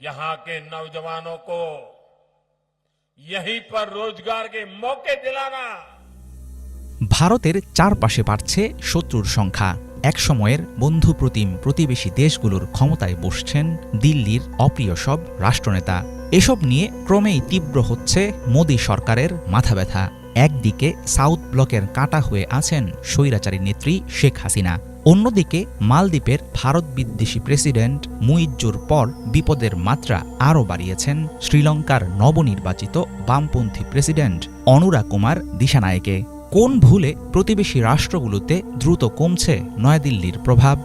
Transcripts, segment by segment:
यहां के नौजवानों को यहीं पर रोजगार के मौके दिलाना ভারতের চারপাশে বাড়ছে শত্রুর সংখ্যা একসময়ের বন্ধুপ্রতিম প্রতিবেশী দেশগুলোর ক্ষমতায় বসছেন দিল্লির অপ্রিয় সব রাষ্ট্রনেতা এসব নিয়ে ক্রমেই তীব্র হচ্ছে মোদী সরকারের মাথা ব্যথা একদিকে সাউথ ব্লকের কাঁটা হয়ে আছেন স্বৈরাচারী নেত্রী শেখ হাসিনা। অন্যদিকে মালদ্বীপের ভারত বিদ্বেষী প্রেসিডেন্ট মুইজ্জুর পর বিপদের মাত্রা আরও বাড়িয়েছেন শ্রীলঙ্কার নবনির্বাচিত বামপন্থী প্রেসিডেন্ট অনুরা কুমার দিশানায়কে। কোন ভুলে প্রতিবেশী রাষ্ট্রগুলোতে দ্রুত কমছে নয়াদিল্লির প্রভাব?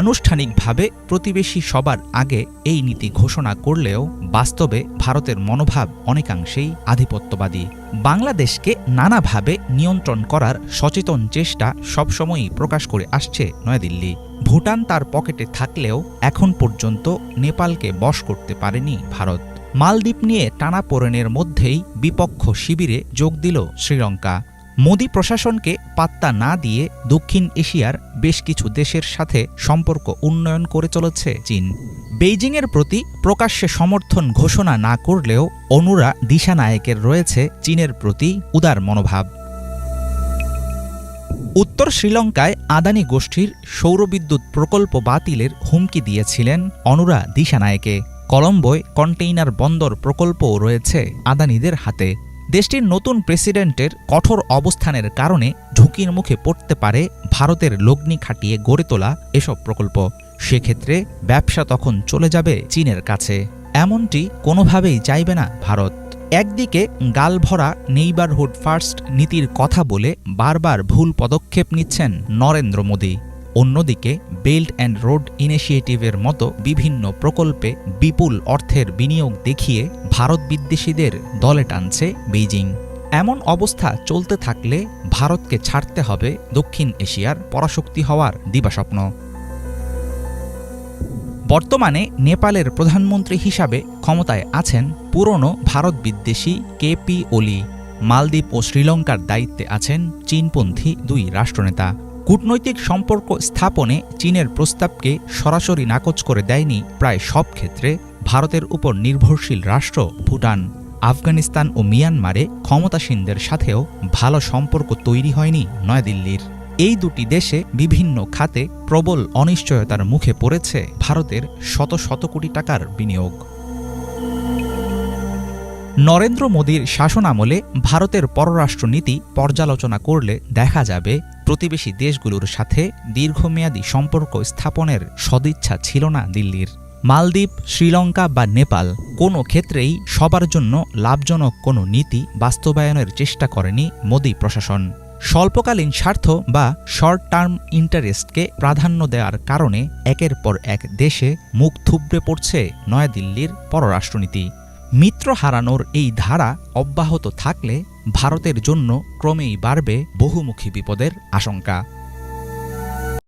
আনুষ্ঠানিকভাবে প্রতিবেশী সবার আগে এই নীতি ঘোষণা করলেও বাস্তবে ভারতের মনোভাব অনেকাংশেই আধিপত্যবাদী। বাংলাদেশকে নানাভাবে নিয়ন্ত্রণ করার সচেতন চেষ্টা সবসময়ই প্রকাশ করে আসছে নয়াদিল্লি। ভুটান তার পকেটে থাকলেও এখন পর্যন্ত নেপালকে বশ করতে পারেনি ভারত। মালদ্বীপ নিয়ে টানাপোড়েনের মধ্যেই বিপক্ষ শিবিরে যোগ দিল শ্রীলঙ্কা। মোদী প্রশাসনকে পাত্তা না দিয়ে দক্ষিণ এশিয়ার বেশ কিছু দেশের সাথে সম্পর্ক উন্নয়ন করে চলেছে চীন। বেইজিংয়ের প্রতি প্রকাশ্যে সমর্থন ঘোষণা না করলেও অনুরা দিশানায়কের রয়েছে চীনের প্রতি উদার মনোভাব। উত্তর শ্রীলঙ্কায় আদানি গোষ্ঠীর সৌরবিদ্যুৎ প্রকল্প বাতিলের হুমকি দিয়েছিলেন অনুরা দিশানায়কে। কলম্বোয় কন্টেইনার বন্দর প্রকল্পও রয়েছে আদানিদের হাতে। দেশটির নতুন প্রেসিডেন্টের কঠোর অবস্থানের কারণে ঝুঁকির মুখে পড়তে পারে ভারতের লগ্নি খাটিয়ে গড়ে তোলা এসব প্রকল্প। সেক্ষেত্রে ব্যবসা তখন চলে যাবে চীনের কাছে। এমনটি কোনোভাবেই চাইবে না ভারত। একদিকে গালভরা নেইবারহুড ফার্স্ট নীতির কথা বলে বারবার ভুল পদক্ষেপ নিচ্ছেন নরেন্দ্র মোদী। অন্যদিকে বেল্ট অ্যান্ড রোড ইনিশিয়েটিভের মতো বিভিন্ন প্রকল্পে বিপুল অর্থের বিনিয়োগ দেখিয়ে ভারত বিদ্বেষীদের দলে টানছে বেইজিং। এমন অবস্থা চলতে থাকলে ভারতকে ছাড়তে হবে দক্ষিণ এশিয়ার পরাশক্তি হওয়ার দিবাস্বপ্ন। বর্তমানে নেপালের প্রধানমন্ত্রী হিসাবে ক্ষমতায় আছেন পুরনো ভারত বিদ্বেষী কেপি ওলি। মালদ্বীপ ও শ্রীলঙ্কার দায়িত্বে আছেন চীনপন্থী দুই রাষ্ট্রনেতা। কূটনৈতিক সম্পর্ক স্থাপনে চীনের প্রস্তাবকে সরাসরি নাকচ করে দেয়নি প্রায় সব ক্ষেত্রে ভারতের উপর নির্ভরশীল রাষ্ট্র ভুটান। আফগানিস্তান ও মিয়ানমারে ক্ষমতাসীনদের সাথেও ভালো সম্পর্ক তৈরি হয়নি নয়াদিল্লির। এই দুটি দেশে বিভিন্ন খাতে প্রবল অনিশ্চয়তার মুখে পড়েছে ভারতের শত শত কোটি টাকার বিনিয়োগ। নরেন্দ্র মোদীর শাসনামলে ভারতের পররাষ্ট্রনীতি পর্যালোচনা করলে দেখা যাবে প্রতিবেশী দেশগুলোর সাথে দীর্ঘমেয়াদী সম্পর্ক স্থাপনের সদিচ্ছা ছিল না দিল্লির। মালদ্বীপ, শ্রীলঙ্কা বা নেপাল কোনো ক্ষেত্রেই সবার জন্য লাভজনক কোনো নীতি বাস্তবায়নের চেষ্টা করেনি মোদী প্রশাসন। স্বল্পকালীন স্বার্থ বা শর্ট টার্ম ইন্টারেস্টকে প্রাধান্য দেওয়ার কারণে একের পর এক দেশে মুখ থুবড়ে পড়ছে নয়াদিল্লির পররাষ্ট্রনীতি। মিত্র হারানোর এই ধারা অব্যাহত থাকলে ভারতের জন্য ক্রমেই বাড়বে বহুমুখী বিপদের আশঙ্কা।